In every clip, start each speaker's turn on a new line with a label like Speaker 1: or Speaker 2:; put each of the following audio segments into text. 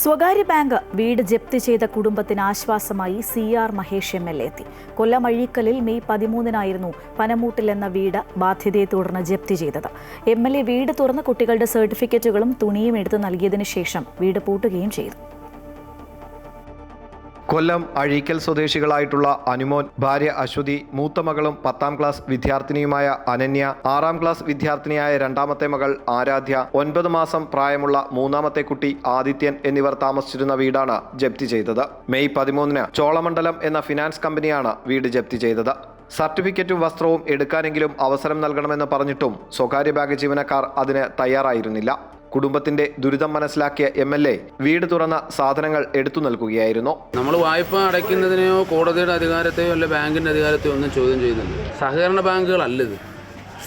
Speaker 1: സ്വകാര്യ ബാങ്ക് വീട് ജപ്തി ചെയ്ത കുടുംബത്തിന് ആശ്വാസമായി C R Mahesh M L A എത്തി. കൊല്ലം അഴീക്കലിൽ മെയ് പതിമൂന്നിനായിരുന്നു പനമൂട്ടിൽ എന്ന വീട് ബാധ്യതയെ തുടർന്ന് ജപ്തി ചെയ്തത്. എം എൽ എ വീട് തുറന്ന് കുട്ടികളുടെ സർട്ടിഫിക്കറ്റുകളും തുണിയും എടുത്തു നൽകിയതിനു ശേഷം വീട് പൂട്ടുകയും ചെയ്തു.
Speaker 2: കൊല്ലം അഴീക്കൽ സ്വദേശികളായിട്ടുള്ള അനുമോൻ ഭാര്യ അശ്വതി മൂത്ത മകളും പത്താം ക്ലാസ് വിദ്യാർത്ഥിനിയുമായ അനന്യ ആറാം ക്ലാസ് വിദ്യാർത്ഥിനിയായ രണ്ടാമത്തെ മകൾ ആരാധ്യ ഒൻപത് മാസം പ്രായമുള്ള മൂന്നാമത്തെ കുട്ടി ആദിത്യൻ എന്നിവർ താമസിച്ചിരുന്ന വീടാണ് ജപ്തി ചെയ്തത്. മെയ് പതിമൂന്നിന് ചോളമണ്ഡലം എന്ന ഫിനാൻസ് കമ്പനിയാണ് വീട് ജപ്തി ചെയ്തത്. സർട്ടിഫിക്കറ്റും വസ്ത്രവും എടുക്കാനെങ്കിലും അവസരം നൽകണമെന്ന് പറഞ്ഞിട്ടും സ്വകാര്യ ബാങ്ക് ജീവനക്കാർ അതിന് തയ്യാറായിരുന്നില്ല. കുടുംബത്തിന്റെ ദുരിതം മനസ്സിലാക്കിയ എം എൽ എ വീട് തുറന്ന സാധനങ്ങൾ എടുത്തു നൽകുകയായിരുന്നു.
Speaker 3: നമ്മൾ വായ്പ അടയ്ക്കുന്നതിനെയോ കോടതിയുടെ അധികാരത്തെയോ അല്ല ബാങ്കിന്റെ അധികാരത്തെയോ ഒന്നും ചോദ്യം ചെയ്യുന്നില്ല. സഹകരണ ബാങ്കുകളല്ല ഇത്.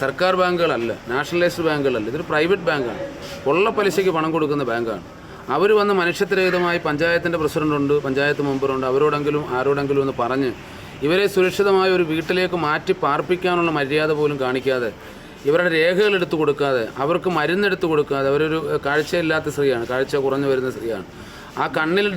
Speaker 3: സർക്കാർ ബാങ്കുകളല്ല നാഷണലൈസ്ഡ് ബാങ്കുകളല്ല ഇതൊരു പ്രൈവറ്റ് ബാങ്കാണ്. ഉള്ള പലിശയ്ക്ക് പണം കൊടുക്കുന്ന ബാങ്കാണ്. അവർ വന്ന് മനുഷ്യത്വരഹിതമായി പഞ്ചായത്തിന്റെ പ്രസിഡന്റുണ്ട് പഞ്ചായത്ത് മെമ്പറുണ്ട് അവരോടെങ്കിലും ആരോടെങ്കിലും ഒന്ന് പറഞ്ഞ് ഇവരെ സുരക്ഷിതമായ ഒരു വീട്ടിലേക്ക് മാറ്റി പാർപ്പിക്കാനുള്ള മര്യാദ പോലും കാണിക്കാതെ ഇവരുടെ രേഖകൾ എടുത്തു കൊടുക്കാതെ അവർക്ക് മരുന്നെടുത്ത് കൊടുക്കാതെ അവരൊരു കാഴ്ചയില്ലാത്ത സ്ത്രീയാണ് കാഴ്ച കുറഞ്ഞു വരുന്ന സ്ത്രീയാണ്. ആ കണ്ണിൽ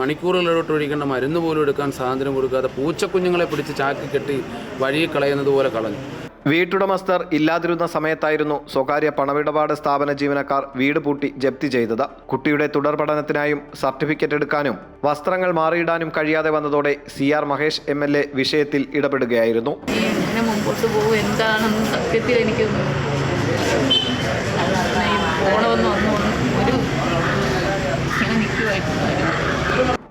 Speaker 3: മണിക്കൂറുകളിലോട്ട് ഒഴിക്കേണ്ട മരുന്ന് പോലും എടുക്കാൻ സ്വാതന്ത്ര്യം കൊടുക്കാതെ പൂച്ചക്കുഞ്ഞുങ്ങളെ പിടിച്ച് ചാക്കി കെട്ടി വഴി കളയുന്നത് പോലെ കളഞ്ഞു.
Speaker 2: വീട്ടുടമസ്ഥർ ഇല്ലാതിരുന്ന സമയത്തായിരുന്നു സ്വകാര്യ പണമിടപാട് സ്ഥാപന ജീവനക്കാർ വീട് പൂട്ടി ജപ്തി ചെയ്തത്. കുട്ടിയുടെ തുടർ പഠനത്തിനായും സർട്ടിഫിക്കറ്റ് എടുക്കാനും വസ്ത്രങ്ങൾ മാറിയിടാനും കഴിയാതെ വന്നതോടെ C R Mahesh M L A വിഷയത്തിൽ ഇടപെടുകയായിരുന്നു.
Speaker 4: എന്താണെന്ന് സത്യത്തിൽ എനിക്ക് ഒരു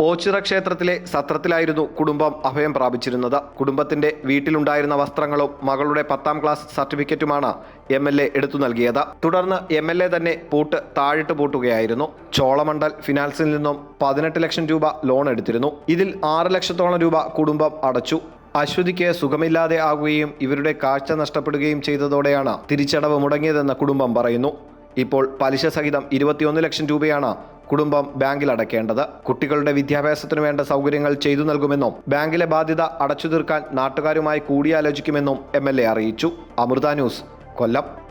Speaker 2: ഓച്ചിറ ക്ഷേത്രത്തിലെ സത്രത്തിലായിരുന്നു കുടുംബം അഭയം പ്രാപിച്ചിരുന്നത്. കുടുംബത്തിന്റെ വീട്ടിലുണ്ടായിരുന്ന വസ്ത്രങ്ങളും മകളുടെ പത്താം ക്ലാസ് സർട്ടിഫിക്കറ്റുമാണ് എം എൽ എ എടുത്തു നൽകിയത്. തുടർന്ന് എം എൽ എ തന്നെ പൂട്ട് താഴിട്ട് പൂട്ടുകയായിരുന്നു. ചോളമണ്ഡൽ ഫിനാൻസിൽ നിന്നും പതിനെട്ട് ലക്ഷം രൂപ ലോൺ എടുത്തിരുന്നു. ഇതിൽ ആറ് ലക്ഷത്തോളം രൂപ കുടുംബം അടച്ചു. അശ്വതിക്ക് സുഖമില്ലാതെ ആകുകയും ഇവരുടെ കാഴ്ച നഷ്ടപ്പെടുകയും ചെയ്തതോടെയാണ് തിരിച്ചടവ് മുടങ്ങിയതെന്ന് കുടുംബം പറയുന്നു. ഇപ്പോൾ പലിശ സഹിതം ഇരുപത്തിയൊന്ന് ലക്ഷം രൂപയാണ് കുടുംബം ബാങ്കിൽ അടയ്ക്കേണ്ടത്. കുട്ടികളുടെ വിദ്യാഭ്യാസത്തിന് വേണ്ട സൗകര്യങ്ങൾ ചെയ്തു നൽകുമെന്നും ബാങ്കിലെ ബാധ്യത അടച്ചു തീർക്കാൻ നാട്ടുകാരുമായി കൂടിയാലോചിക്കുമെന്നും എം അറിയിച്ചു. അമൃത ന്യൂസ് കൊല്ലം.